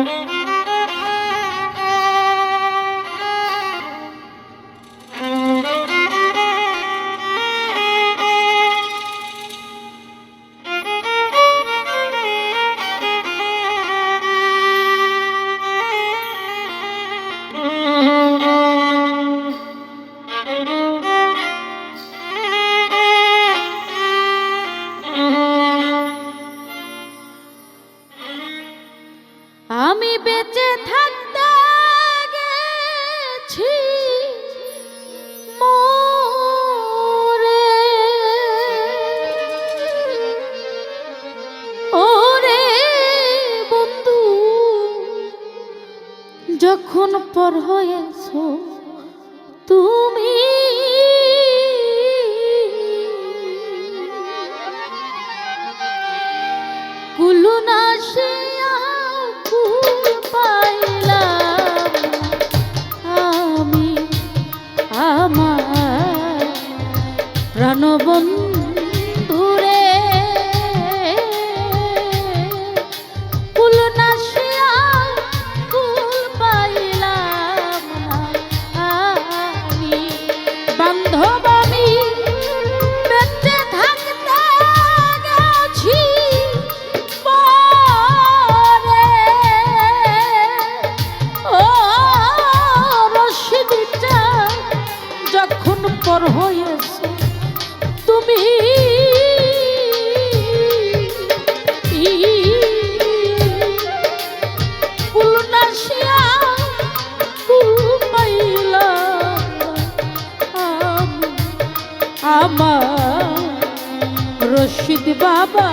আমি যখন পর হয়েছ তুমি। কুলু না সে পাইলাম। আমি আমার প্রাণবন্ধুরে আমার রশিদ বাবা।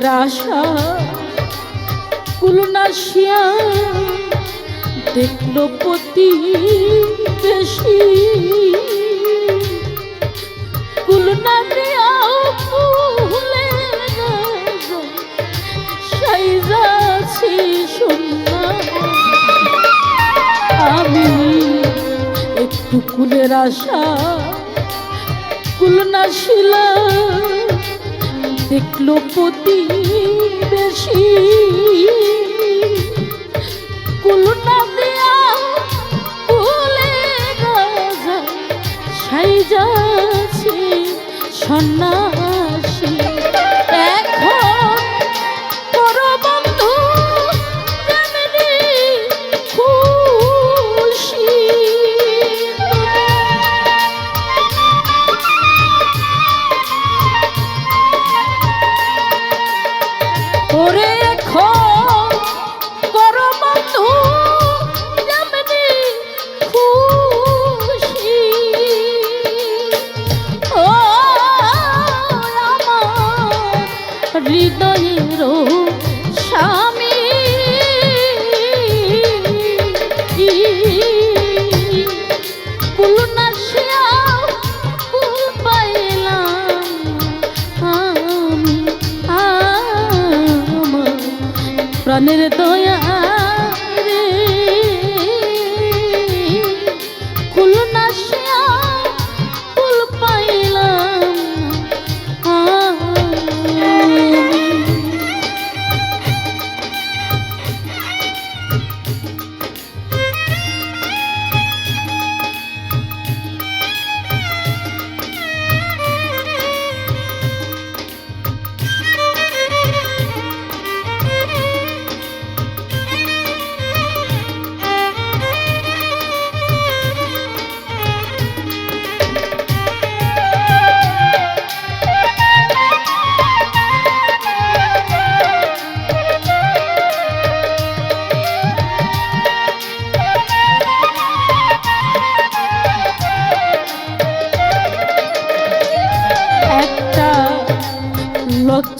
কুলের আশা কুলনাশিয়া দেখল পতি বেশি কুলনা আমি একটু কুলের আশা কুলনা শিলা দেখল প্রতি বেশি। কুলনা দিয়া কুলে গাজা সাইজাছি সন্ন্যাসী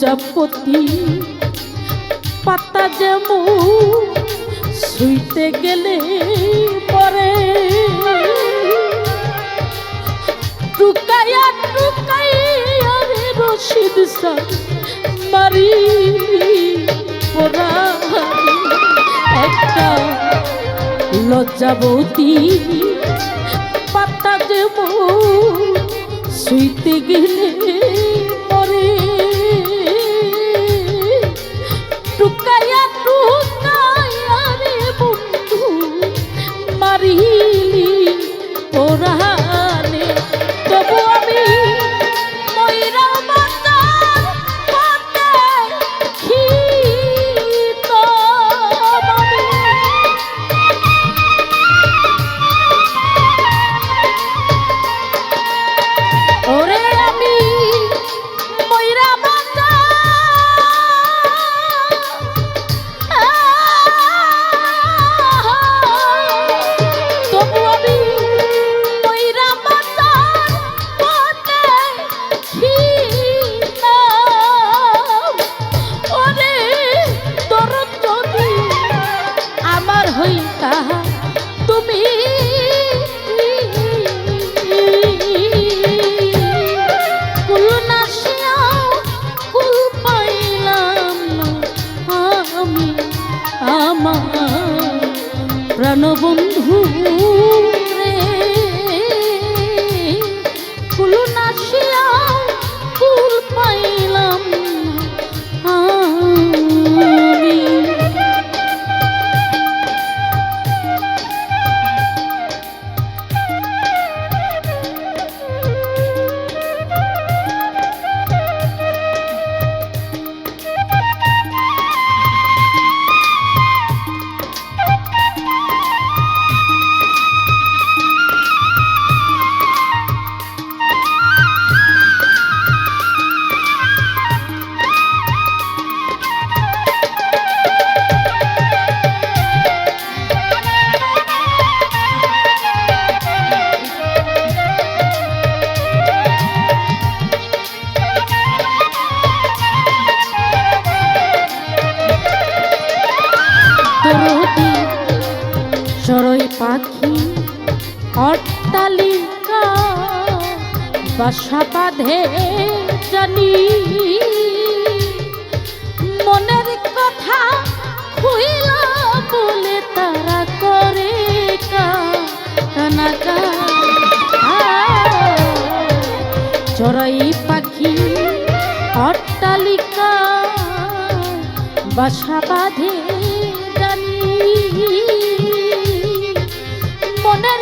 প্রজাপতি, পাতা যেমন শুইতে গেলে পরে। টুকাইয়া টুকাইয়া রে রশিদ সার মারি পোড়া একটা লজ্জাবতী পাতা যেমন শুইতে গেলে বাসা বাঁধে জানি। মনের কথা খুইলা বলে তারা করে কানাকা চড়াই পাখি অট্টালিকা বাসা বাঁধে জানি। মনের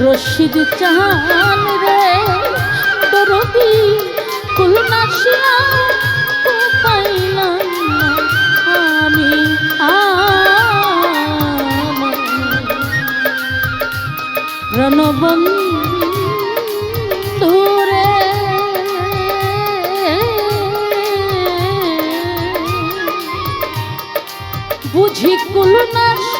মুর্শিদ চান রে দরদি কুলনাশিয়া পাইলাম আমি আমার। রণবন্ধু রে। বুঝি কুলনাশিয়া